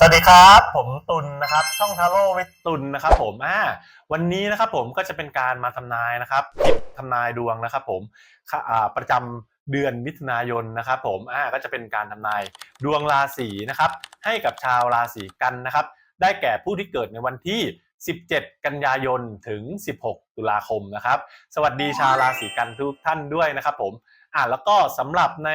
สวัสดีครับ ผมตุลนะครับ ช่องทาโร่วิทตุลนะครับ ผมอ่าวันนี้นะครับผมก็จะเป็นการมาทำนายนะครับคลิปทำนายดวงนะครับ ผมอ่าประจำเดือนมิถุนายนนะครับผมอ่าก็จะเป็นการทำนายดวงราศีนะครับ ให้กับชาวราศีกันนะครับ ได้แก่ผู้ที่เกิดในวันที่ 17 กันยายนถึง 16 ตุลาคมนะครับ สวัสดีชาวราศีกันทุกท่านด้วยนะครับ ผมอ่าแล้วก็สำหรับใน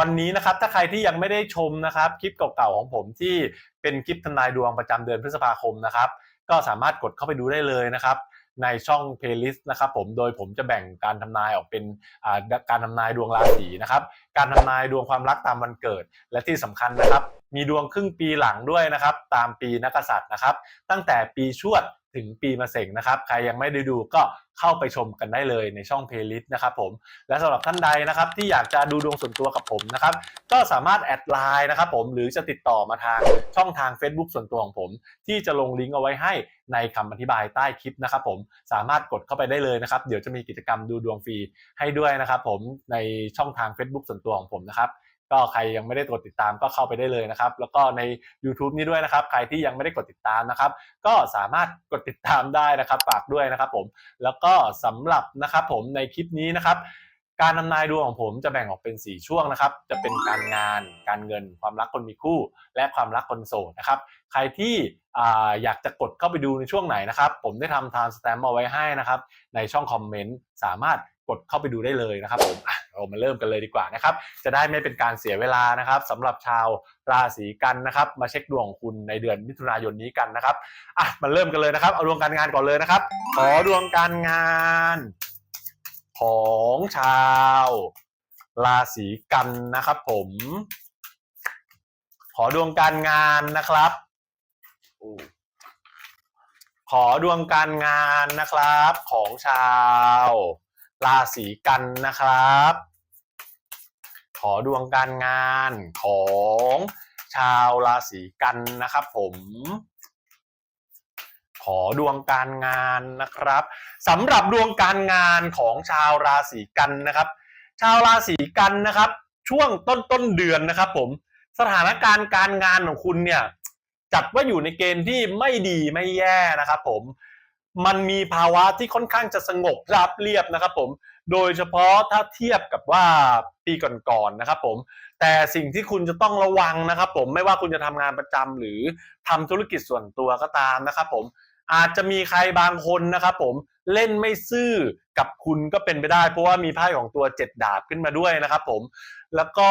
วันนี้นะครับถ้าใครที่ยังไม่ได้ชมนะครับคลิปเก่าๆของผมที่ เป็นคลิปทำนายดวงประจำเดือนพฤษภาคมนะครับ ก็สามารถกดเข้าไปดูได้เลยนะครับ ในช่องเพลย์ลิสต์นะครับผมโดยผมจะแบ่งการทำนายออกเป็นการทำนายดวงราศีนะครับ การทำนายดวงความรักตามวันเกิด และที่สำคัญนะครับ มีดวงครึ่งปีหลังด้วยนะครับ ตามปีนักกษัตริย์นะครับ ตั้งแต่ปีชวด ถึงปีมะเสงนะครับ ใครยังไม่ได้ดูก็เข้าไปชมกันได้เลยในช่อง playlist นะครับผมและสำหรับท่านใดนะครับที่อยากจะดูดวงส่วนตัวกับผมนะครับก็สามารถแอดไลน์นะครับผมหรือจะติดต่อมาทางช่องทาง Facebook ส่วนตัวของผม ที่จะลงลิงก์เอาไว้ให้ในคำอธิบายใต้คลิปนะครับผมสามารถกดเข้าไปได้เลยนะครับ เดี๋ยวจะมีกิจกรรมดูดวงฟรีให้ด้วยนะครับผมในช่องทาง Facebook ส่วนตัวของผมนะครับ ก็ใครยังไม่ได้กดติดตามก็เข้าไปได้เลยนะครับ แล้วก็ใน YouTube นี้ด้วยนะครับ ใครที่ยังไม่ได้กดติดตามนะครับ ก็สามารถกดติดตามได้นะครับฝากด้วยนะครับผมแล้วก็สำหรับนะครับผมในคลิปนี้นะครับการทำนายดวงของผมจะแบ่งออกเป็น 4 ช่วงนะครับ จะเป็นการงาน การเงิน ความรักคนมีคู่ และความรักคนโสดนะครับ ใครที่ออยากจะกดเข้าไปดูในช่วงไหนนะครับ ผมได้ทำทานสแตมป์เอาไว้ให้นะครับ ในช่องคอมเมนต์ สามารถกดเข้าไปดูได้เลยนะครับผม เรามาเริ่มกันเลยดีกว่านะครับจะได้ไม่เป็นการเสียเวลานะครับสำหรับชาวราศีกันนะครับ มาเช็คดวงของคุณในเดือนมิถุนายนนี้กันนะครับอะมาเริ่มกันเลยนะครับเอาดวงการงานก่อนเลยนะครับ ขอดวงการงาน ของชาว ราศีกันนะครับ ผม ขอดวงการงานนะครับขอดวงการงานนะครับของชาว ราศีกันนะครับ ขอดวงการงานของชาวราศีกันนะครับผมขอดวงการงานนะครับสำหรับดวงการงานของชาวราศีกันนะครับ ชาวราศีกันนะครับ ช่วงต้นต้นเดือนนะครับ ผมสถานการณ์การงานของคุณเนี่ยจัดว่าอยู่ในเกณฑ์ที่ไม่ดีไม่แย่นะครับ ผม มันมีภาวะที่ค่อนข้างจะสงบราบเรียบนะครับผมโดยเฉพาะถ้าเทียบกับว่าปีก่อนๆนะครับผมแต่สิ่งที่คุณจะต้องระวังนะครับผมไม่ว่าคุณจะทำงานประจำหรือทำธุรกิจส่วนตัวก็ตามนะครับผมอาจจะมีใครบางคนนะครับผมเล่นไม่ซื่อกับคุณก็เป็นไปได้ เพราะว่ามีไพ่ของตัวเจ็ดดาบขึ้นมาด้วยนะครับผมแล้วก็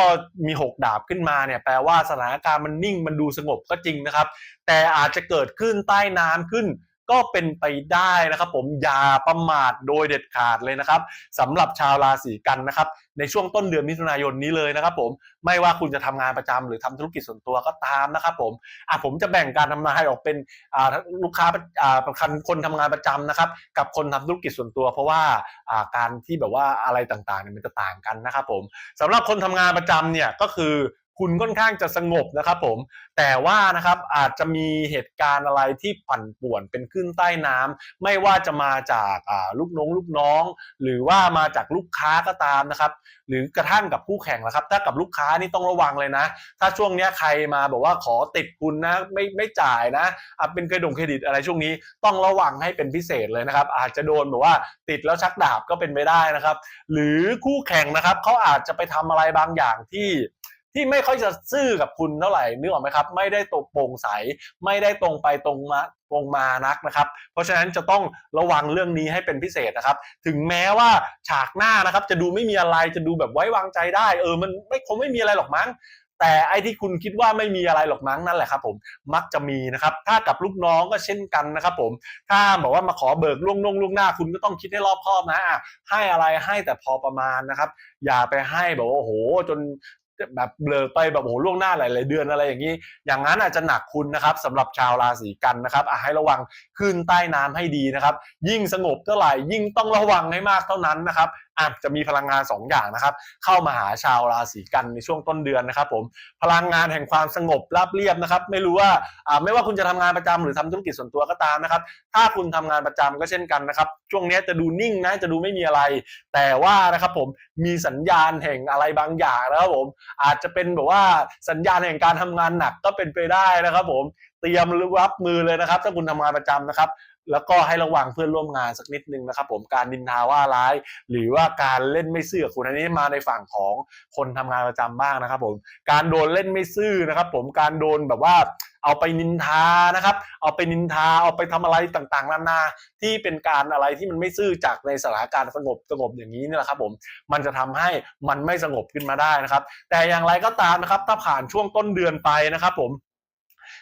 มีหกดาบขึ้นมาเนี่ยแปลว่าสถานการณ์มันนิ่งมันดูสงบก็จริงนะครับ แต่อาจจะเกิดขึ้นใต้น้ำขึ้น ก็เป็นไปได้นะครับ ผมอย่าประมาทโดยเด็ดขาดเลยนะครับสำหรับชาวราศีกันนะครับ ในช่วงต้นเดือนมิถุนายนนี้เลยนะครับ ผมไม่ว่าคุณจะทำงานประจำหรือทำธุรกิจส่วนตัวก็ตามนะครับ ผมอะผมจะแบ่งการทำนายออกเป็นอ่าลูกค้าอ่าคันคนทำงานประจำนะครับ กับคนทำธุรกิจส่วนตัว เพราะว่าอ่าการที่แบบว่าอะไรต่างๆเนี่ยมันจะต่างกันนะครับ ผมสำหรับคนทำงานประจำเนี่ยก็คือ คุณค่อนข้างจะสงบนะครับผม แต่ว่านะครับอาจจะมีเหตุการณ์อะไรที่ปั่นป่วนเป็นขึ้นใต้น้ำไม่ว่าจะมาจากลูกน้องลูกน้อง หรือว่ามาจากลูกค้าก็ตามนะครับหรือกระทั่งกับคู่แข่งนะครับ ถ้ากับลูกค้านี่ต้องระวังเลยนะ ถ้าช่วงนี้ใครมาบอกว่าขอติดคุณนะไม่ไม่จ่ายนะอะเป็นเครดงเครดิตอะไรช่วงนี้ต้องระวังให้เป็นพิเศษเลยนะครับ อาจจะโดนแบบว่าติดแล้วชักดาบก็เป็นไปได้นะครับ หรือคู่แข่งนะครับเขาอาจจะไปทำอะไรบางอย่างที่ ที่ไม่ค่อยจะซื่อกับคุณเท่าไหร่นึกออกไหมครับ ไม่ได้ตรงโปร่งใส ไม่ได้ตรงไปตรงมาตรงมานักนะครับ เพราะฉะนั้นจะต้องระวังเรื่องนี้ให้เป็นพิเศษนะครับ ถึงแม้ว่าฉากหน้านะครับ จะดูไม่มีอะไรจะดูแบบไว้วางใจได้ เออมันไม่คงไม่มีอะไรหรอกมั้งแต่ไอ้ที่คุณคิดว่าไม่มีอะไรหรอกมั้งนั่นแหละครับผมมักจะมีนะครับ ถ้ากับลูกน้องก็เช่นกันนะครับผม ถ้าบอกว่ามาขอเบิกล่วงล่วงล่วงหน้าคุณก็ต้องคิดให้รอบคอบนะอะให้อะไรให้แต่พอประมาณนะครับ อย่าไปให้แบบว่าโอ้โห จน แบบเบลอไปแบบโอ้โหล่วงหน้าหลายๆเดือนอะไรอย่างนี้ อย่างนั้นอาจจะหนักคุณนะครับสำหรับชาวราศีกันนะครับอะให้ระวังขึ้นใต้น้ำให้ดีนะครับ ยิ่งสงบเท่าไหร่ยิ่งต้องระวังให้มากเท่านั้นนะครับอาจจะมีพลังงาน 2 อย่างนะครับ เข้ามาหาชาวราศีกันในช่วงต้นเดือนนะครับผมพลังงานแห่งความสงบราบเรียบนะครับ ไม่รู้ว่าอ่าไม่ว่าคุณจะทำงานประจำหรือทำธุรกิจส่วนตัวก็ตามนะครับ ถ้าคุณทำงานประจำก็เช่นกันนะครับ ช่วงนี้จะดูนิ่งนะจะดูไม่มีอะไร แต่ว่านะครับผมมีสัญญาณแห่งอะไรบางอย่างนะครับผมอาจจะเป็นแบบว่าสัญญาณแห่งการทำงานหนักก็เป็นไปได้นะครับ ผมเตรียมรับมือเลยนะครับ ถ้าคุณทำงานประจำนะครับ แล้วก็ให้ระวังเพื่อนร่วมงานสักนิดนึงนะครับผมการดินทาว่าร้าย หรือว่าการเล่นไม่ซื่อกับคุณอันนี้มาในฝั่งของคนทำงานประจำบ้างนะครับผมการโดนเล่นไม่ซื่อนะครับผมการโดนแบบว่าเอาไปนินทานะครับ เอาไปนินทา เอาไปทำอะไรต่างๆ นานา ที่เป็นการอะไรที่มันไม่ซื่อจากในสถานการณ์สงบสงบอย่างนี้นี่แหละครับผม มันจะทำให้มันไม่สงบขึ้นมาได้นะครับ แต่อย่างไรก็ตามนะครับ ถ้าผ่านช่วงต้นเดือนไปนะครับผม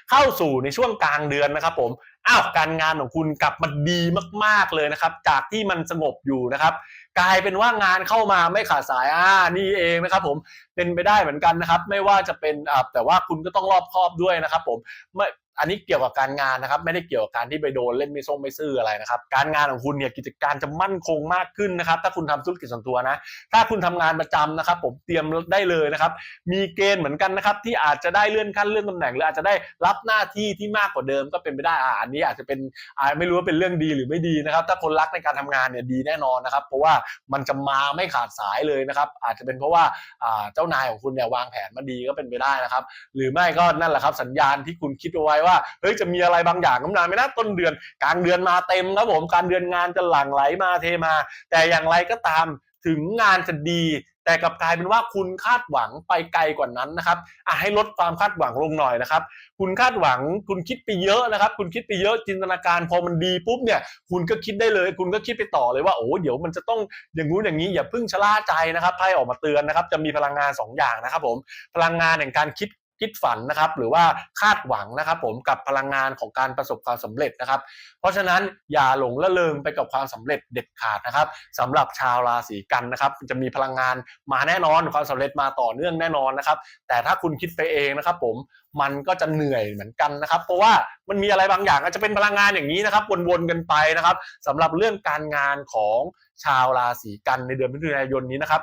เข้าสู่ในช่วงกลางเดือนนะครับผม อ้าวการงานของคุณกลับมาดีมากๆเลยนะครับ จากที่มันสงบอยู่นะครับ กลายเป็นว่างานเข้ามาไม่ขาดสายอ่านี่เองนะครับผมเป็นไปได้เหมือนกันนะครับ ไม่ว่าจะเป็นอ่าแต่ว่าคุณก็ต้องรอบคอบด้วยนะครับ ผมไม่ อันนี้เกี่ยวกับการงานนะครับ ไม่ได้เกี่ยวกับการที่ไปโดนเล่นไม่ส่งไม่ซื่ออะไรนะครับ การงานของคุณเนี่ยกิจการจะมั่นคงมากขึ้นนะครับ ถ้าคุณทำธุรกิจส่วนตัวนะ ถ้าคุณทำงานประจำนะครับ ผมเตรียมได้เลยนะครับ มีเกณฑ์เหมือนกันนะครับ ที่อาจจะได้เลื่อนขั้นเลื่อนตำแหน่งหรืออาจจะได้รับหน้าที่ที่มากกว่าเดิมก็เป็นไปได้อ่าอันนี้อาจจะเป็นอาไม่รู้ว่าเป็นเรื่องดีหรือไม่ดีนะครับ ถ้าคนรักในการทำงานเนี่ยดีแน่นอนนะครับ เพราะว่ามันจะมาไม่ขาดสายเลยนะครับ อาจจะเป็นเพราะว่าอ่าเจ้านายของคุณเนี่ยวางแผนมาดีก็เป็นไปได้นะครับ หรือไม่ก็นั่นแหละครับสัญญาณที่คุณคิดเอาไว้ว่าเฮ้ยจะมีอะไรบางอย่างกำลังไม่น่าต้นเดือน กลางเดือนมาเต็มครับผมการเดือนงานจะหลั่งไหลมาเทมา แต่อย่างไรก็ตามถึงงานจะดี แต่กลับกลายเป็นว่าคุณคาดหวังไปไกลกว่านั้นนะครับอะให้ลดความคาดหวังลงหน่อยนะครับ คุณคาดหวังคุณคิดไปเยอะนะครับ คุณคิดไปเยอะจินตนาการพอมันดีปุ๊บเนี่ย คุณก็คิดได้เลย คุณก็คิดไปต่อเลยว่าโอ้เดี๋ยวมันจะต้องอย่างงู้นอย่างนี้อย่าเพิ่งชะล่าใจนะครับไพ่ออกมาเตือนนะครับ จะมีพลังงาน2อย่างนะครับผมพลังงานแห่งการคิด คิดฝันนะครับหรือว่าคาดหวังนะครับผมกับพลังงานของการประสบความสำเร็จนะครับ เพราะฉะนั้นอย่าหลงละเลงไปกับความสำเร็จเด็ดขาดนะครับสำหรับชาวราศีกันนะครับ จะมีพลังงานมาแน่นอนความสำเร็จมาต่อเนื่องแน่นอนนะครับ แต่ถ้าคุณคิดไปเองนะครับ ผมมันก็จะเหนื่อยเหมือนกันนะครับ เพราะว่ามันมีอะไรบางอย่างอาจจะเป็นพลังงานอย่างนี้นะครับวนๆกันไปนะครับสำหรับเรื่องการงานของชาวราศีกันในเดือนมิถุนายนนี้นะครับ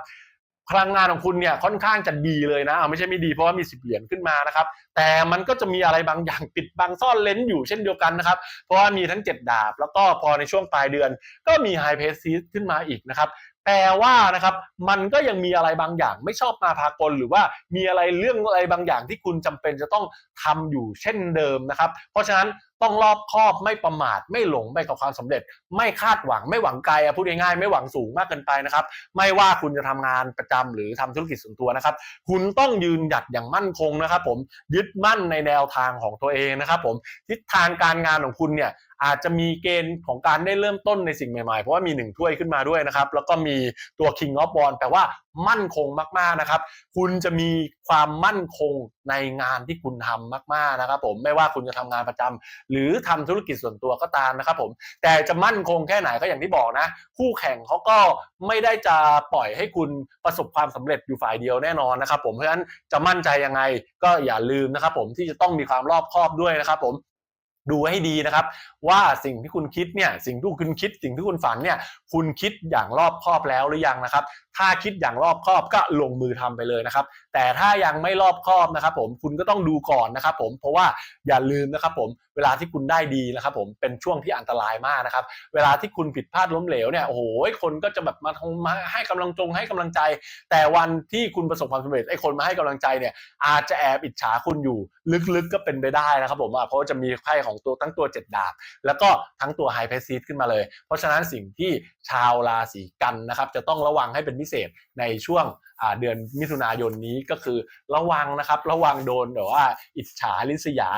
พลังงานของคุณเนี่ยค่อนข้างจะดีเลยนะไม่ใช่ไม่ดีเพราะว่ามีสิบเหรียญขึ้นมานะครับแต่มันก็จะมีอะไรบางอย่างปิดบังซ่อนเลนอยู่เช่นเดียวกันนะครับเพราะว่ามีทั้ง 7 ดาบ แล้วก็พอในช่วงปลายเดือน ก็มีไฮเพสซีขึ้นมาอีกนะครับแต่ว่านะครับมันก็ยังมีอะไรบางอย่างไม่ชอบมาพากลหรือว่ามีอะไรเรื่องอะไรบางอย่างที่คุณจำเป็นจะต้องทำอยู่เช่นเดิมนะครับ เพราะฉะนั้น ต้องรอบคอบไม่ประมาทไม่หลงไปกับความสำเร็จ ไม่คาดหวังไม่หวังไกลอะพูดง่ายๆไม่หวังสูงมากเกินไปนะครับ ไม่ว่าคุณจะทำงานประจำหรือทำธุรกิจส่วนตัวนะครับ คุณต้องยืนหยัดอย่างมั่นคงนะครับ ผมยึดมั่นในแนวทางของตัวเองนะครับ ผมทิศทางการงานของคุณเนี่ยอาจจะมีเกณฑ์ของการได้เริ่มต้นในสิ่งใหม่ๆ เพราะว่ามีหนึ่งถ้วยขึ้นมาด้วยนะครับ แล้วก็มีตัว King of w a n d แต่ว่ามั่นคงมากๆนะครับ คุณจะมีความมั่นคงในงานที่คุณทำมากๆนะครับ ผมไม่ว่าคุณจะทำงานประจำหรือทำธุรกิจส่วนตัวก็ตามนะครับ ผมแต่จะมั่นคงแค่ไหนก็อย่างที่บอกนะ คู่แข่งเขาก็ไม่ได้จะปล่อยให้คุณประสบความสำเร็จอยู่ฝ่ายเดียวแน่นอนนะครับ ผมเพราะฉะนั้นจะมั่นใจยังไงก็อย่าลืมนะครับ ผมที่จะต้องมีความรอบคอบด้วยนะครับ ผม ดูให้ดีนะครับ ว่าสิ่งที่คุณคิดเนี่ยสิ่งที่คุณคิด สิ่งที่คุณฝันเนี่ยคุณคิดอย่างรอบคอบแล้วหรือยังนะครับ ถ้าคิดอย่างรอบคอบก็ลงมือทำไปเลยนะครับ แต่ถ้ายังไม่รอบคอบนะครับ ผมคุณก็ต้องดูก่อนนะครับ ผมเพราะว่าอย่าลืมนะครับ ผมเวลาที่คุณได้ดีนะครับ ผมเป็นช่วงที่อันตรายมากนะครับ เวลาที่คุณผิดพลาดล้มเหลวเนี่ยโอ้โหคนก็จะแบบมาทงมาให้กำลังจงให้กำลังใจ แต่วันที่คุณประสบความสำเร็จไอ้คนมาให้กำลังใจเนี่ย อาจจะแอบอิจฉาคุณอยู่ลึกๆก็เป็นไปได้นะครับ ผมเพราะว่าจะมีไพ่ของตัวทั้งตัวเจ็ดดาบแล้วก็ทั้งตัวไฮเพซีขึ้นมาเลย เพราะฉะนั้นสิ่งที่ชาวราศีกันนะครับ จะต้องระวังให้เป็นพิเศษในช่วงเดือนมิถุนายนนี้ก็คือระวังนะครับ ระวังโดนแบบว่าอิจฉาริษยา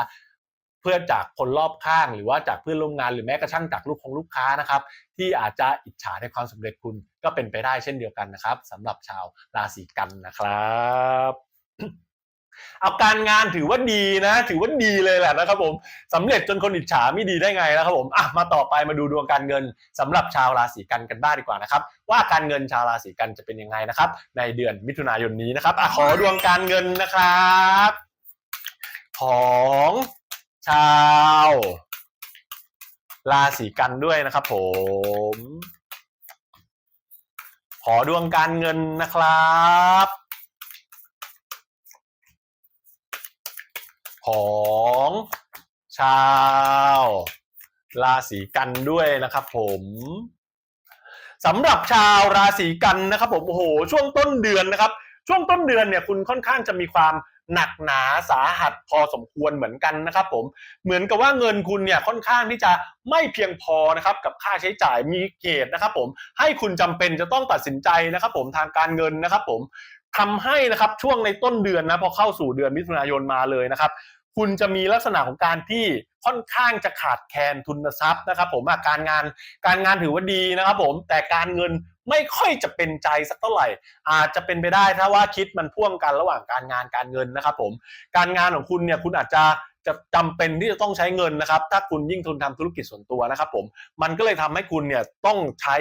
เพื่อจากคนรอบข้างหรือว่าจากเพื่อนร่วมงานหรือแม้กระทั่งจากลูกของลูกค้านะครับ ที่อาจจะอิจฉาในความสำเร็จคุณก็เป็นไปได้เช่นเดียวกันนะครับสำหรับชาวราศีกันนะครับ เอาการงานถือว่าดีนะ ถือว่าดีเลยแหละนะครับผมสำเร็จจนคนอิจฉาไม่ดีได้ไงนะครับผมอะมาต่อไปมาดูดวงการเงินสำหรับชาวราศีกันกันบ้างดีกว่านะครับว่าการเงินชาวราศีกันจะเป็นยังไงนะครับ ในเดือนมิถุนายนนี้นะครับอะขอดวงการเงินนะครับ ของชาวราศีกันด้วยนะครับ ผม ขอดวงการเงินนะครับ ของชาวราศีกันด้วยนะครับผมสำหรับชาวราศีกันนะครับผมโอ้โหช่วงต้นเดือนนะครับ ช่วงต้นเดือนเนี่ยคุณค่อนข้างจะมีความหนักหนาสาหัสพอสมควรเหมือนกันนะครับผมเหมือนกับว่าเงินคุณเนี่ยค่อนข้างที่จะไม่เพียงพอนะครับกับค่าใช้จ่ายมีเกณฑ์นะครับผมให้คุณจำเป็นจะต้องตัดสินใจนะครับผมทางการเงินนะครับผมทำให้นะครับช่วงในต้นเดือนนะพอเข้าสู่เดือนมิถุนายนมาเลยนะครับ คุณจะมีลักษณะของการที่ค่อนข้างจะขาดแคลนทุนทรัพย์นะครับ ผมอะการงานการงานถือว่าดีนะครับ ผมแต่การเงินไม่ค่อยจะเป็นใจสักเท่าไหร่ อาจจะเป็นไปได้ถ้าว่าคิดมันพ่วงกันระหว่างการงานการเงินนะครับ ผม การงานของคุณเนี่ยคุณอาจจะ จะจำเป็นที่จะต้องใช้เงินนะครับ ถ้าคุณยิ่งทุนทำธุรกิจส่วนตัวนะครับผมมันก็เลยทำให้คุณเนี่ยต้องใช้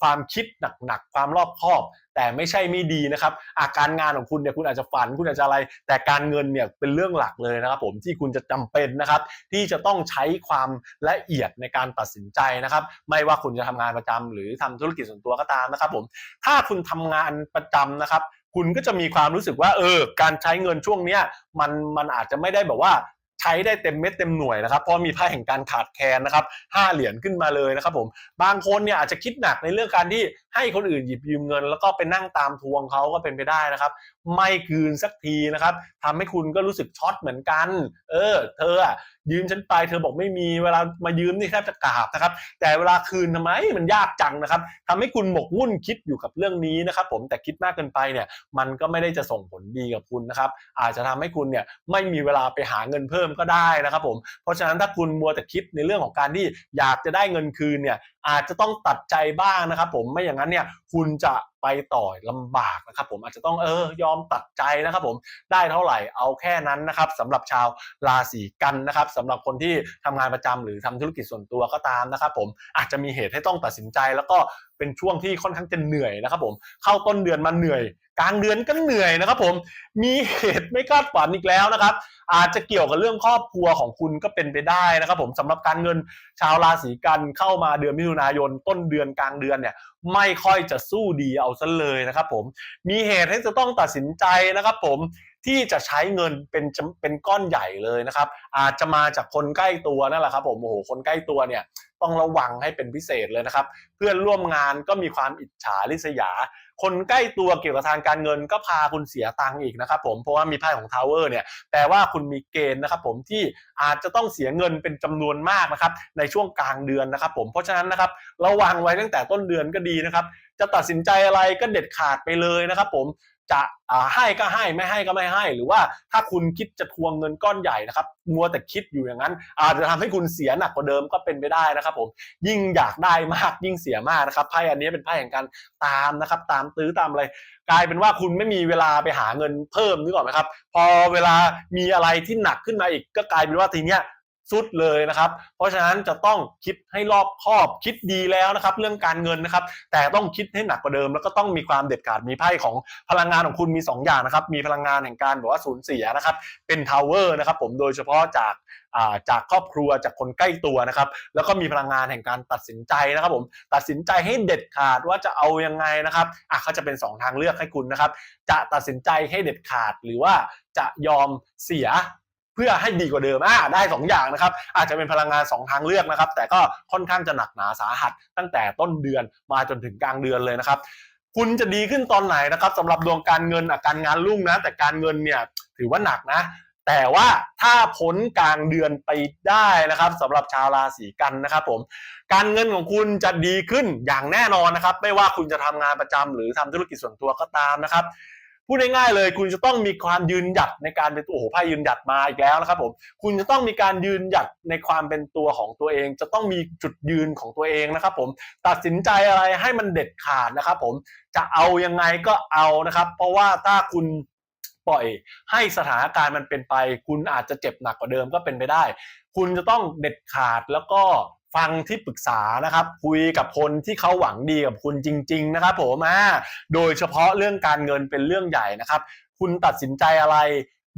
ความคิดหนักๆความรอบคอบ แต่ไม่ใช่ไม่ดีนะครับ อาการงานของคุณเนี่ยคุณอาจจะฝันคุณอาจจะอะไร แต่การเงินเนี่ยเป็นเรื่องหลักเลยนะครับผมที่คุณจะจำเป็นนะครับ ที่จะต้องใช้ความละเอียดในการตัดสินใจนะครับ ไม่ว่าคุณจะทำงานประจำหรือทำธุรกิจส่วนตัวก็ตามนะครับ ผมถ้าคุณทำงานประจำนะครับคุณก็จะมีความรู้สึกว่าเออการใช้เงินช่วงเนี้ยมันมันอาจจะไม่ได้แบบว่า ใช้ได้เต็มเม็ดเต็มหน่วยนะครับเพราะมีไพ่แห่งการขาดแคลนนะครับห้าเหรียญขึ้นมาเลยนะครับผมบางคนเนี่ยอาจจะคิดหนักในเรื่องการที่ให้คนอื่นหยิบยืมเงิน แล้วก็ไปนั่งตามทวงเขาก็เป็นไปได้นะครับ ไม่คืนสักทีนะครับทำให้คุณก็รู้สึกช็อตเหมือนกัน เออ เธออะยืมฉันไปเธอบอกไม่มีเวลามายืมนี่แทบจะกราบนะครับ แต่เวลาคืนทำไมมันยากจังนะครับทำให้คุณหมกมุ่นคิดอยู่กับเรื่องนี้นะครับ ผมแต่คิดมากเกินไปเนี่ย มันก็ไม่ได้จะส่งผลดีกับคุณนะครับ อาจจะทำให้คุณเนี่ยไม่มีเวลาไปหาเงินเพิ่มก็ได้นะครับ ผมเพราะฉะนั้นถ้าคุณมัวแต่คิดในเรื่องของการที่อยากจะได้เงินคืนเนี่ยอาจจะต้องตัดใจบ้างนะครับ ผมไม่อย่างนั้นเนี่ยคุณจะ ไปต่อลำบากนะครับผมอาจจะต้องเออยอมตัดใจนะครับผมได้เท่าไหร่เอาแค่นั้นนะครับสำหรับชาวราศีกันนะครับสำหรับคนที่ทำงานประจำหรือทำธุรกิจส่วนตัวก็ตามนะครับผมอาจจะมีเหตุให้ต้องตัดสินใจแล้วก็ เป็นช่วงที่ค่อนข้างจะเหนื่อยนะครับผมเข้าต้นเดือนมาเหนื่อย กลางเดือนก็เหนื่อยนะครับผมมีเหตุไม่คาดฝันอีกแล้วนะครับ อาจจะเกี่ยวกับเรื่องครอบครัวของคุณก็เป็นไปได้นะครับ ผมสำหรับการเงินชาวราศีกันเข้ามาเดือนมิถุนายน ต้นเดือนกลางเดือนเนี่ยไม่ค่อยจะสู้ดีเอาซะเลยนะครับผมมีเหตุให้จะต้องตัดสินใจนะครับผม ที่จะใช้เงินเป็นเป็นก้อนใหญ่เลยนะครับ อาจจะมาจากคนใกล้ตัวนั่นแหละครับผมโอ้โหคนใกล้ตัวเนี่ยต้องระวังให้เป็นพิเศษเลยนะครับ เพื่อนร่วมงานก็มีความอิจฉาริษยา คนใกล้ตัวเกี่ยวกับทางการเงินก็พาคุณเสียตังค์อีกนะครับผมเพราะว่ามีไพ่ของทาวเวอร์เนี่ยแปลว่าคุณมีเกณฑ์นะครับผมที่อาจจะต้องเสียเงินเป็นจำนวนมากนะครับในช่วงกลางเดือนนะครับผมเพราะฉะนั้นนะครับระวังไว้ตั้งแต่ต้นเดือนก็ดีนะครับจะตัดสินใจอะไรก็เด็ดขาดไปเลยนะครับผม จะให้ก็ให้ไม่ให้ก็ไม่ให้ หรือว่าถ้าคุณคิดจะทวงเงินก้อนใหญ่นะครับมัวแต่คิดอยู่อย่างนั้น อาจจะทำให้คุณเสียหนักกว่าเดิมก็เป็นไปได้นะครับ ผมยิ่งอยากได้มากยิ่งเสียมากนะครับไพ่อันนี้เป็นไพ่แห่งการตามนะครับ ตามตื้อตามอะไรกลายเป็นว่าคุณไม่มีเวลาไปหาเงินเพิ่มนึกออกไหมครับ พอเวลามีอะไรที่หนักขึ้นมาอีกก็กลายเป็นว่าทีเนี้ย สุดเลยนะครับ เพราะฉะนั้นจะต้องคิดให้รอบคอบคิดดีแล้วนะครับ เรื่องการเงินนะครับ แต่ต้องคิดให้หนักกว่าเดิม แล้วก็ต้องมีความเด็ดขาดมีไพ่ของพลังงานของคุณมี 2 อย่างนะครับ มีพลังงานแห่งการแบบว่าสูญเสียนะครับ เป็นทาวเวอร์นะครับ ผมโดยเฉพาะจากจากครอบครัวจากคนใกล้ตัวนะครับ แล้วก็มีพลังงานแห่งการตัดสินใจนะครับผมตัดสินใจให้เด็ดขาดว่าจะเอายังไงนะครับอะเขาจะเป็น 2 ทางเลือกให้คุณนะครับ จะตัดสินใจให้เด็ดขาดหรือว่าจะยอมเสีย พื่อให้ดีกว่าเดิมอ่าได้ 2 อย่างนะครับอาจจะเป็นพลังงาน 2 ทางเลือกนะครับ แต่ก็ค่อนข้างจะหนักหนาสาหัส ตั้งแต่ต้นเดือนมาจนถึงกลางเดือนเลยนะครับคุณจะดีขึ้นตอนไหนนะครับสำหรับดวงการเงินอะการงานรุ่งนะ แต่การเงินเนี่ยถือว่าหนักนะ แต่ว่าถ้าพ้นกลางเดือนไปได้นะครับสำหรับชาวราศีกันนะครับผมการเงินของคุณจะดีขึ้นอย่างแน่นอนนะครับ ไม่ว่าคุณจะทำงานประจำหรือทำธุรกิจส่วนตัวก็ตามนะครับ พูดง่ายๆเลย คุณจะต้องมีความยืนหยัดในการเป็นตัวโอ้โหไพ่ยืนหยัดมาอีกแล้วนะครับผมคุณจะต้องมีการยืนหยัดในความเป็นตัวของตัวเอง จะต้องมีจุดยืนของตัวเองนะครับ ผมตัดสินใจอะไรให้มันเด็ดขาดนะครับ ผมจะเอายังไงก็เอานะครับ เพราะว่าถ้าคุณปล่อยให้สถานการณ์มันเป็นไป คุณอาจจะเจ็บหนักกว่าเดิมก็เป็นไปได้ คุณจะต้องเด็ดขาดแล้วก็ ฟังที่ปรึกษานะครับคุยกับคนที่เขาหวังดีกับคุณจริง ๆ นะครับผมอ่าโดยเฉพาะเรื่องการเงินเป็นเรื่องใหญ่นะครับ คุณตัดสินใจอะไร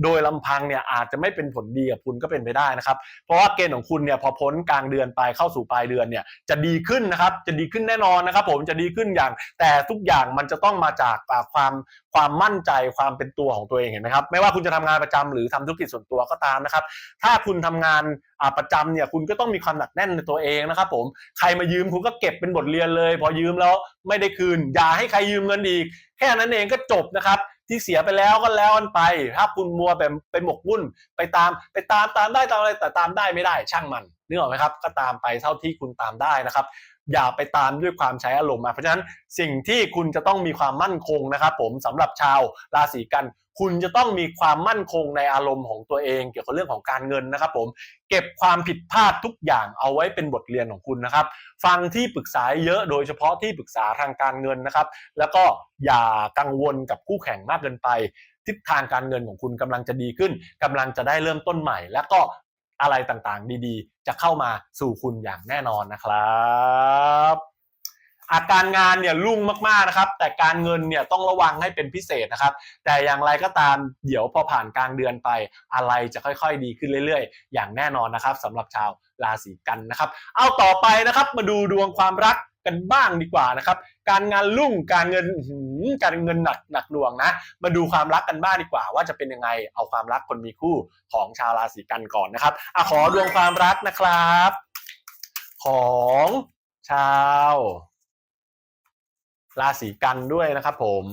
โดยลำพังเนี่ยอาจจะไม่เป็นผลดีกับคุณก็เป็นไปได้นะครับ เพราะว่าเกณฑ์ของคุณเนี่ยพอพ้นกลางเดือนไปเข้าสู่ปลายเดือนเนี่ยจะดีขึ้นนะครับจะดีขึ้นแน่นอนนะครับ ผมจะดีขึ้นอย่าง แต่ทุกอย่างมันจะต้องมาจากความความมั่นใจความเป็นตัวของตัวเองเห็นไหมครับ ไม่ว่าคุณจะทำงานประจำหรือทำธุรกิจส่วนตัวก็ตามนะครับ ถ้าคุณทำงานอาประจำเนี่ยคุณก็ต้องมีความหนักแน่นในตัวเองนะครับ ผมใครมายืมคุณก็เก็บเป็นบทเรียนเลย พอยืมแล้วไม่ได้คืน อย่าให้ใครยืมเงินอีก แค่นั้นเองก็จบนะครับ ที่เสียไปแล้วก็แล้วกันไป ถ้าคุณมัวไปไปหมกมุ่นไปตามไปตามตามได้ตามอะไรแต่ตามได้ไม่ได้ช่างมันนึกออกไหมครับ ก็ตามไปเท่าที่คุณตามได้นะครับ อย่าไปตามด้วยความใช้อารมณ์มาเพราะฉะนั้นสิ่งที่คุณจะต้องมีความมั่นคงนะครับ ผมสำหรับชาวราศีกัน คุณจะต้องมีความมั่นคงในอารมณ์ของตัวเอง เกี่ยวกับเรื่องของการเงินนะครับ ผมเก็บความผิดพลาดทุกอย่างเอาไว้เป็นบทเรียนของคุณนะครับ ฟังที่ปรึกษาเยอะโดยเฉพาะที่ปรึกษาทางการเงินนะครับ แล้วก็อย่ากังวลกับคู่แข่งมากเกินไป ทิศทางการเงินของคุณกำลังจะดีขึ้นกำลังจะได้เริ่มต้นใหม่ แล้วก็อะไรต่างๆ ดีๆ จะเข้ามาสู่คุณอย่างแน่นอนนะครับ อาการงานเนี่ยรุ่งมากๆนะครับ แต่การเงินเนี่ยต้องระวังให้เป็นพิเศษนะครับ แต่อย่างไรก็ตามเดี๋ยวพอผ่านกลางเดือนไปอะไรจะค่อยๆ ดีขึ้นเรื่อยๆ อย่างแน่นอนนะครับสำหรับชาวราศีกันนะครับ เอาต่อไปนะครับมาดูดวงความรักกันบ้างดีกว่านะครับ การงานรุ่งการเงินการเงินหนักหนักดวงนะ มาดูความรักกันบ้างดีกว่า ว่าจะเป็นยังไงเอาความรักคนมีคู่ของชาวราศีกันก่อนนะครับอะขอดวงความรักนะครับ ของชาว ราศีกันด้วยนะครับผม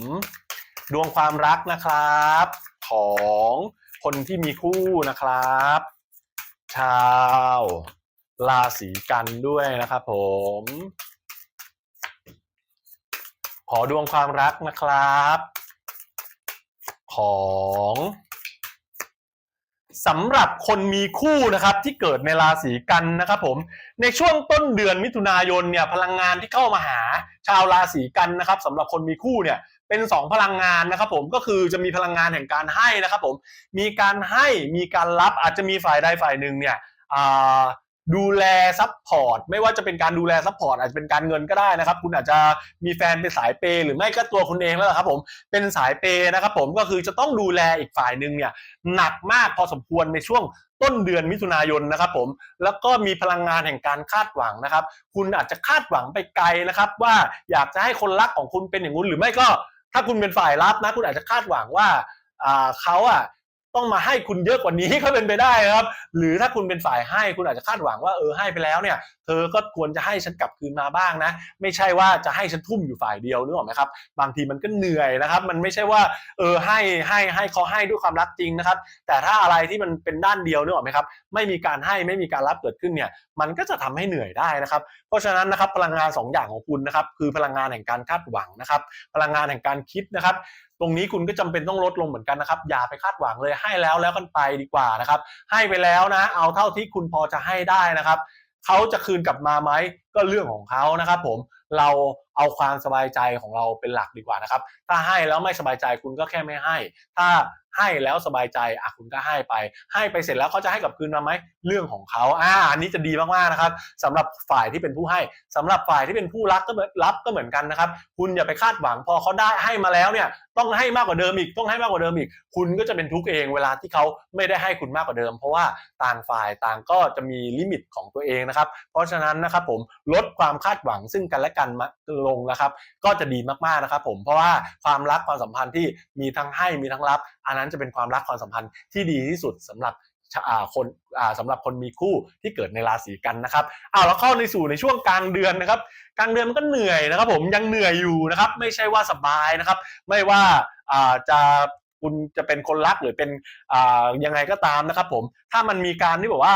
ดวงความรักนะครับ ของคนที่มีคู่นะครับ ชาวราศีกันด้วยนะครับผม ขอดวงความรักนะครับ ของ สำหรับคนมีคู่นะครับที่เกิดในราศีกันนะครับผมในช่วงต้นเดือนมิถุนายนเนี่ยพลังงานที่เข้ามาหาชาวราศีกันนะครับสำหรับคนมีคู่เนี่ยเป็น 2 พลังงานนะครับผมก็คือจะมีพลังงานแห่งการให้นะครับผมมีการให้มีการรับอาจจะมีฝ่ายใดฝ่ายหนึ่งเนี่ย ดูแลซัพพอร์ตไม่ว่าจะเป็นการดูแลซัพพอร์ตอาจจะเป็นการเงินก็ได้นะครับ คุณอาจจะมีแฟนเป็นสายเปย์หรือไม่ก็ตัวคุณเองแล้วครับผมเป็นสายเปย์นะครับผมก็คือจะต้องดูแลอีกฝ่ายหนึ่งเนี่ยหนักมากพอสมควรในช่วงต้นเดือนมิถุนายนนะครับผมแล้วก็มีพลังงานแห่งการคาดหวังนะครับ คุณอาจจะคาดหวังไปไกลนะครับ ว่าอยากจะให้คนรักของคุณเป็นอย่างนู้นหรือไม่ก็ ถ้าคุณเป็นฝ่ายรับนะ คุณอาจจะคาดหวังว่าอ่าเขาอะ ต้องมาให้คุณเยอะกว่านี้ก็เป็นไปได้ครับ หรือถ้าคุณเป็นฝ่ายให้คุณอาจจะคาดหวังว่าเออให้ไปแล้วเนี่ย เธอก็ควรจะให้ฉันกลับคืนมาบ้างนะ ไม่ใช่ว่าจะให้ฉันทุ่มอยู่ฝ่ายเดียวนึกออกไหมครับ บางทีมันก็เหนื่อยนะครับ มันไม่ใช่ว่าเออให้ให้ให้เขาให้ด้วยความรักจริงนะครับ แต่ถ้าอะไรที่มันเป็นด้านเดียวนึกออกไหมครับ ไม่มีการให้ไม่มีการรับเกิดขึ้นเนี่ยมันก็จะทำให้เหนื่อยได้นะครับ เพราะฉะนั้นนะครับพลังงาน 2 อย่างของคุณนะครับคือพลังงานแห่งการคาดหวังนะครับ พลังงานแห่งการคิดนะครับ ตรงนี้คุณก็จำเป็นต้องลดลงเหมือนกันนะครับ อย่าไปคาดหวังเลยให้แล้วแล้วกันไปดีกว่านะครับ ให้ไปแล้วนะ เอาเท่าที่คุณพอจะให้ได้นะครับเขาจะคืนกลับมาไหมก็เรื่องของเขานะครับผมเราเอาความสบายใจของเราเป็นหลักดีกว่านะครับ ถ้าให้แล้วไม่สบายใจคุณก็แค่ไม่ให้ ถ้า ให้แล้วสบายใจอะคุณก็ให้ไป ให้ไปเสร็จแล้วเขาจะให้กลับคืนมาไหมเรื่องของเขาอ่าอันนี้จะดีมากๆนะครับสำหรับฝ่ายที่เป็นผู้ให้สำหรับฝ่ายที่เป็นผู้รับก็เหมือนรับก็เหมือนกันนะครับ คุณอย่าไปคาดหวังพอเขาได้ให้มาแล้วเนี่ยต้องให้มากกว่าเดิมอีกต้องให้มากกว่าเดิมอีก คุณก็จะเป็นทุกข์เองเวลาที่เขาไม่ได้ให้คุณมากกว่าเดิม เพราะว่าต่างฝ่ายต่างก็จะมีลิมิตของตัวเองนะครับ เพราะฉะนั้นนะครับผมลดความคาดหวังซึ่งกันและกันมาลงนะครับ ก็จะดีมากๆนะครับ ผมเพราะว่าความรักความสัมพันธ์ที่มีทั้งให้มีทั้งรับ อันนั้นจะเป็นความรักความสัมพันธ์ที่ดีที่สุดสำหรับคนอ่าสำหรับคนมีคู่ที่เกิดในราศีกันนะครับเอาแล้วเข้าในสู่ในช่วงกลางเดือนนะครับ กลางเดือนมันก็เหนื่อยนะครับ ผมยังเหนื่อยอยู่นะครับ ไม่ใช่ว่าสบายนะครับ ไม่ว่าจะคุณจะเป็นคนรักหรือเป็นยังไงก็ตามนะครับ ผมถ้ามันมีการที่บอกว่า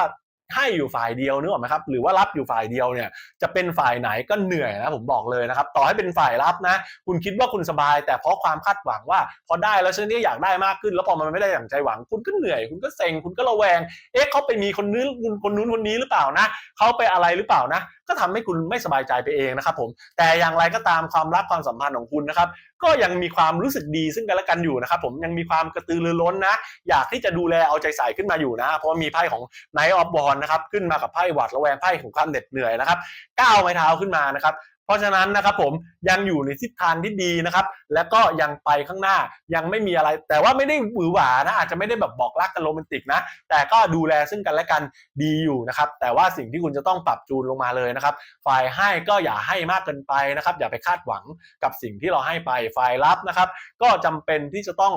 ให้อยู่ฝ่ายเดียวนึกออกไหมครับหรือว่ารับอยู่ฝ่ายเดียวเนี่ยจะเป็นฝ่ายไหนก็เหนื่อยนะผมบอกเลยนะครับต่อให้เป็นฝ่ายรับนะ คุณคิดว่าคุณสบาย แต่เพราะความคาดหวังว่า พอได้แล้วฉันก็อยากได้มากขึ้น แล้วพอมันไม่ได้อย่างใจหวัง คุณก็เหนื่อย คุณก็เซ็งคุณก็ระแวง เอ๊ะเขาไปมีคนนู้นคนนู้นคนนี้หรือเปล่านะเขาไปอะไรหรือเปล่านะ ก็ทำให้คุณไม่สบายใจไปเองนะครับผมแต่อย่างไรก็ตามความรักความสัมพันธ์ของคุณนะครับ ก็ยังมีความรู้สึกดีซึ่งกันและกันอยู่นะครับผมยังมีความกระตือรือร้นนะ อยากที่จะดูแลเอาใจใส่ขึ้นมาอยู่นะ เพราะมีไพ่ของไนท์ออฟบอลนะครับขึ้นมากับไพ่หวาดระแวงไพ่ของความเหน็ดเหนื่อยนะครับก้าวไม้เท้าขึ้นมานะครับ เพราะฉะนั้นนะครับผมยังอยู่ในทิศทางที่ดีนะครับ แล้วก็ยังไปข้างหน้ายังไม่มีอะไร แต่ว่าไม่ได้หวือหวานะอาจจะไม่ได้แบบบอกรักกันโรแมนติกนะ แต่ก็ดูแลซึ่งกันและกันดีอยู่นะครับ แต่ว่าสิ่งที่คุณจะต้องปรับจูนลงมาเลยนะครับ ฝ่ายให้ก็อย่าให้มากเกินไปนะครับ อย่าไปคาดหวังกับสิ่งที่เราให้ไปฝ่ายรับนะครับ ก็จำเป็นที่จะต้อง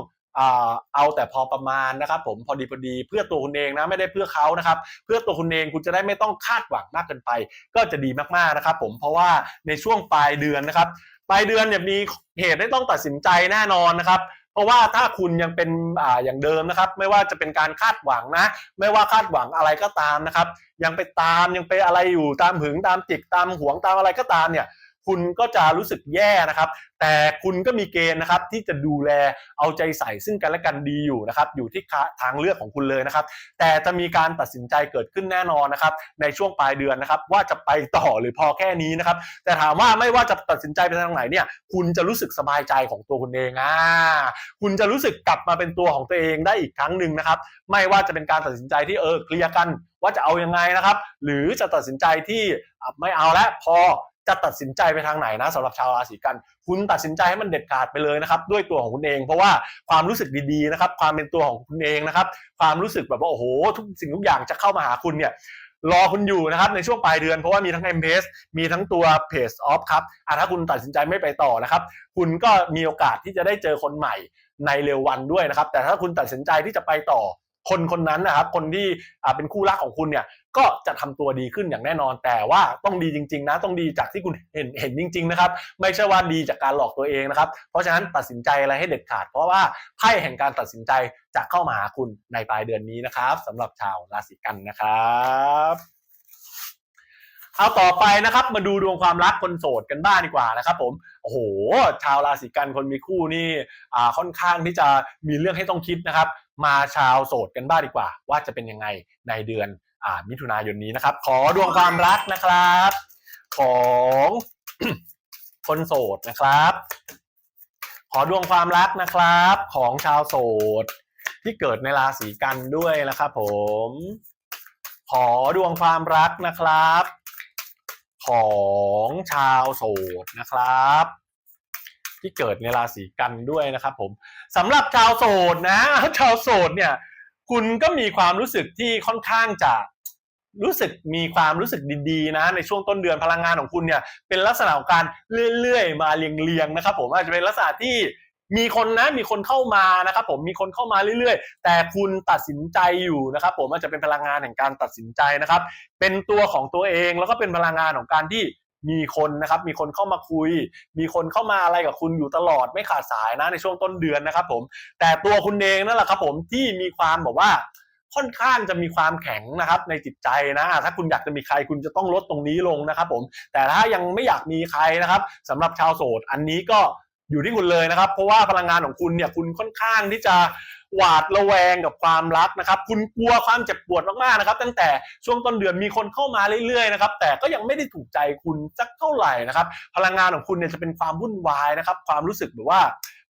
เอาแต่พอประมาณนะครับ ผมพอดีพอดีเพื่อตัวคุณเองนะไม่ได้เพื่อเขานะครับ เพื่อตัวคุณเองคุณจะได้ไม่ต้องคาดหวังมากเกินไป ก็จะดีมากๆนะครับ ผมเพราะว่าในช่วงปลายเดือนนะครับ ปลายเดือนเนี่ยมีเหตุให้ต้องตัดสินใจแน่นอนนะครับเพราะว่าถ้าคุณยังเป็นอ่าอย่างเดิมนะครับ ไม่ว่าจะเป็นการคาดหวังนะ ไม่ว่าคาดหวังอะไรก็ตามนะครับ ยังไปตามยังไปอะไรอยู่ตามหึงตามจิกตามหวงตามอะไรก็ตามเนี่ย คุณก็จะรู้สึกแย่นะครับ แต่คุณก็มีเกณฑ์นะครับที่จะดูแลเอาใจใส่ซึ่งกันและกันดีอยู่นะครับ อยู่ที่ทางเลือกของคุณเลยนะครับ แต่จะมีการตัดสินใจเกิดขึ้นแน่นอนนะครับ ในช่วงปลายเดือนนะครับ ว่าจะไปต่อหรือพอแค่นี้นะครับ แต่ถามว่าไม่ว่าจะตัดสินใจไปทางไหนเนี่ย คุณจะรู้สึกสบายใจของตัวคุณเองอ่าคุณจะรู้สึกกลับมาเป็นตัวของตัวเองได้อีกครั้งหนึ่งนะครับ ไม่ว่าจะเป็นการตัดสินใจที่เออเคลียร์กันว่าจะเอายังไงนะครับ หรือจะตัดสินใจที่ไม่เอาแล้วพอ จะตัดสินใจไปทางไหนนะสำหรับชาวราศีกัน คุณตัดสินใจให้มันเด็ดขาดไปเลยนะครับด้วยตัวของคุณเอง เพราะว่าความรู้สึกดีๆนะครับความเป็นตัวของคุณเองนะครับความรู้สึกแบบว่าโอ้โหทุกสิ่งทุกอย่างจะเข้ามาหาคุณเนี่ยรอคุณอยู่นะครับในช่วงปลายเดือนเพราะว่ามีทั้ง m p s มีทั้งตัว Page Off ครับถ้าคุณตัดสินใจไม่ไปต่อนะครับ คุณก็มีโอกาสที่จะได้เจอคนใหม่ในเร็ววันด้วยนะครับ แต่ถ้าคุณตัดสินใจที่จะไปต่อ คนคนนั้นนะครับคนที่เป็นคู่รักของคุณเนี่ยก็จะทำตัวดีขึ้นอย่างแน่นอน แต่ว่าต้องดีจริง ๆ นะ ต้องดีจากที่คุณเห็นเห็นจริง ๆ นะครับ ไม่ใช่ว่าดีจากการหลอกตัวเองนะครับ เพราะฉะนั้นตัดสินใจอะไรให้เด็ดขาด เพราะว่าไพ่แห่งการตัดสินใจจะเข้ามาหาคุณในปลายเดือนนี้นะครับสำหรับชาวราศีกันนะครับ เอาต่อไปนะครับมาดูดวงความรักคนโสดกันบ้างดีกว่านะครับผมโอ้โห ชาวราศีกันคนมีคู่นี่อ่าค่อนข้างที่จะมีเรื่องให้ต้องคิดนะครับ มาชาวโสดกันบ้างดีกว่า ว่าจะเป็นยังไงในเดือนอ่ามิถุนายนนี้นะครับ ขอดวงความรักนะครับ ของคนโสดนะครับ ขอดวงความรักนะครับ ของชาวโสดที่เกิดในราศีกันด้วยนะครับ ผม ขอดวงความรักนะครับ ของชาวโสดนะครับ ที่เกิดในราศีกันด้วยนะครับ ผมสำหรับชาวโสดนะชาวโสดเนี่ย คุณก็มีความรู้สึกที่ค่อนข้างจะรู้สึกมีความรู้สึกดีๆนะ ในช่วงต้นเดือนพลังงานของคุณเนี่ย เป็นลักษณะของการเรื่อยๆมาเรียงๆนะครับ ผมอาจจะเป็นลักษณะที่ มีคนนะมีคนเข้ามานะครับผมมีคนเข้ามาเรื่อยๆ แต่คุณตัดสินใจอยู่นะครับผมอาจจะเป็นพลังงานแห่งการตัดสินใจนะครับ เป็นตัวของตัวเองแล้วก็เป็นพลังงานของการที่มีคนนะครับมีคนเข้ามาคุย มีคนเข้ามาอะไรกับคุณอยู่ตลอดไม่ขาดสายนะในช่วงต้นเดือนนะครับผมแต่ตัวคุณเองนั่นแหละครับผมที่มีความแบบว่าค่อนข้างจะมีความแข็งนะครับในจิตใจนะ ถ้าคุณอยากจะมีใครคุณจะต้องลดตรงนี้ลงนะครับผมแต่ถ้ายังไม่อยากมีใครนะครับสำหรับชาวโสดอันนี้ก็ อยู่ที่คุณเลยนะครับ เพราะว่าพลังงานของคุณเนี่ยคุณค่อนข้างที่จะหวาดระแวงกับความรักนะครับ คุณกลัวความเจ็บปวดมากๆนะครับ ตั้งแต่ช่วงต้นเดือนมีคนเข้ามาเรื่อยๆนะครับ แต่ก็ยังไม่ได้ถูกใจคุณสักเท่าไหร่นะครับ พลังงานของคุณเนี่ยจะเป็นความวุ่นวายนะครับ ความรู้สึกแบบว่า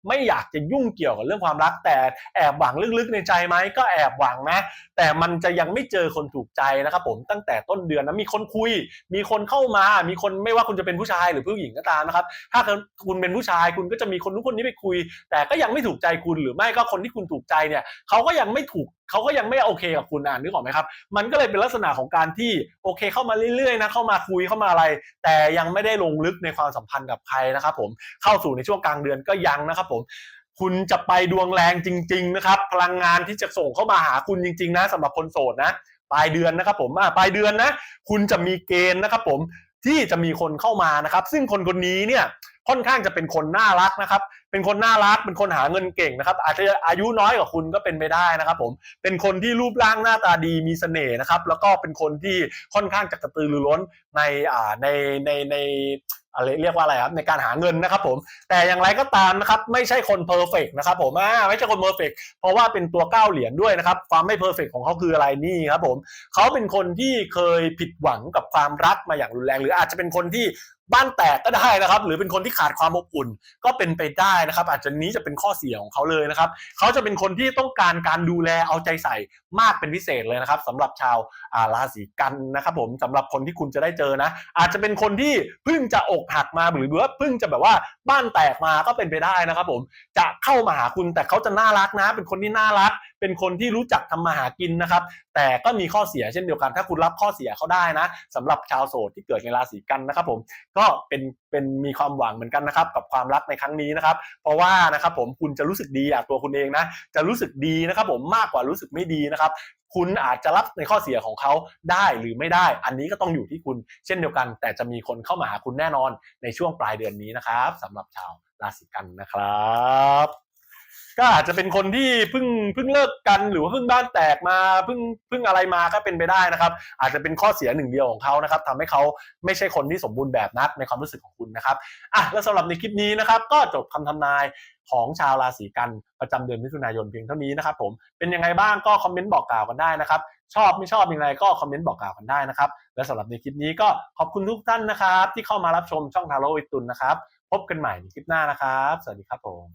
ไม่อยากจะยุ่งเกี่ยวกับเรื่องความรัก แต่แอบหวังลึกๆในใจไหมก็แอบหวังนะ แต่มันจะยังไม่เจอคนถูกใจนะครับผมตั้งแต่ต้นเดือนนะมีคนคุย มีคนเข้ามา มีคนไม่ว่าคุณจะเป็นผู้ชายหรือผู้หญิงก็ตามนะครับถ้าคุณเป็นผู้ชายคุณก็จะมีคนนู้นคนนี้ไปคุย แต่ก็ยังไม่ถูกใจคุณหรือไม่ก็คนที่คุณถูกใจเนี่ยเขาก็ยังไม่ถูกเขาก็ยังไม่โอเคกับคุณอะนึกออกไหมครับ มันก็เลยเป็นลักษณะของการที่โอเคเข้ามาเรื่อยๆนะเข้ามาคุยเข้ามาอะไร แต่ยังไม่ได้ลงลึกในความสัมพันธ์กับใครนะครับผมเข้าสู่ในช่วงกลางเดือนก็ยังนะครับผมคุณจะไปดวงแรงจริง ๆ นะครับ พลังงานที่จะส่งเข้ามาหาคุณจริง ๆ นะสำหรับคนโสดนะปลายเดือนนะครับผมอ่าปลายเดือนนะ คุณจะมีเกณฑ์นะครับผมที่จะมีคนเข้ามานะครับ ซึ่งคนคนนี้เนี่ยค่อนข้างจะเป็นคนน่ารักนะครับ เป็นคนน่ารัก เป็นคนหาเงินเก่งนะครับ อาจจะอายุน้อยกว่าคุณก็เป็นไปได้นะครับ ผม เป็นคนที่รูปร่างหน้าตาดีมีเสน่ห์นะครับ แล้วก็เป็นคนที่ค่อนข้างจะกระตือรือร้นในอ่าในในใน อะไรเรียกว่าอะไรครับในการหาเงินนะครับผมแต่อย่างไรก็ตามนะครับไม่ใช่คนเพอร์เฟกนะครับผมอ่าไม่ใช่คนเพอร์เฟกเพราะว่าเป็นตัวก้าเหรียญด้วยนะครับความไม่เพอร์เฟกของเขาคืออะไรนี่ครับผมเขาเป็นคนที่เคยผิดหวังกับความรักมาอย่างรุนแรง หรืออาจจะเป็นคนที่ บ้านแตกก็ได้นะครับ หรือเป็นคนที่ขาดความอบอุ่นก็เป็นไปได้นะครับ อาจจะนี้จะเป็นข้อเสียของเขาเลยนะครับ เขาจะเป็นคนที่ต้องการการดูแลเอาใจใส่มากเป็นพิเศษเลยนะครับสำหรับชาวาราศีกันนะครับ ผมสำหรับคนที่คุณจะได้เจอนะ อาจจะเป็นคนที่เพิ่งจะอกหักมาหรือว่าเพิ่งจะแบบว่าบ้านแตกมาก็เป็นไปได้นะครับ ผมจะเข้ามาหาคุณแต่เขาจะน่ารักนะ เป็นคนที่น่ารัก เป็นคนที่รู้จักทำมาหากินนะครับ แต่ก็มีข้อเสียเช่นเดียวกัน ถ้าคุณรับข้อเสียเขาได้นะสำหรับชาวโสดที่เกิดในราศีกันนะครับผมก็เป็นเป็นมีความหวังเหมือนกันนะครับ กับความรักในครั้งนี้นะครับ เพราะว่านะครับผมคุณจะรู้สึกดีอะตัวคุณเองนะจะรู้สึกดีนะครับผมมากกว่ารู้สึกไม่ดีนะครับคุณอาจจะรับในข้อเสียของเขาได้หรือไม่ได้ อันนี้ก็ต้องอยู่ที่คุณเช่นเดียวกัน แต่จะมีคนเข้ามาหาคุณแน่นอนในช่วงปลายเดือนนี้นะครับสำหรับชาวราศีกันนะครับ ก็อาจจะเป็นคนที่เพิ่งเพิ่งเลิกกันหรือว่าเพิ่งบ้านแตกมาเพิ่งเพิ่งอะไรมาก็เป็นไปได้นะครับ อาจจะเป็นข้อเสียหนึ่งเดียวของเขานะครับทำให้เขาไม่ใช่คนที่สมบูรณ์แบบนักในความรู้สึกของคุณนะครับอะแล้วสำหรับในคลิปนี้นะครับ ก็จบคำทำนายของชาวราศีกันประจำเดือนมิถุนายนเพียงเท่านี้นะครับผมเป็นยังไงบ้างก็คอมเมนต์บอกกล่าวกันได้นะครับ ชอบไม่ชอบยังไงก็คอมเมนต์บอกกล่าวกันได้นะครับ และสำหรับในคลิปนี้ก็ขอบคุณทุกท่านนะครับ ที่เข้ามารับชมช่องทาโร่วิตุนนะครับ พบกันใหม่ในคลิปหน้านะครับ สวัสดีครับผม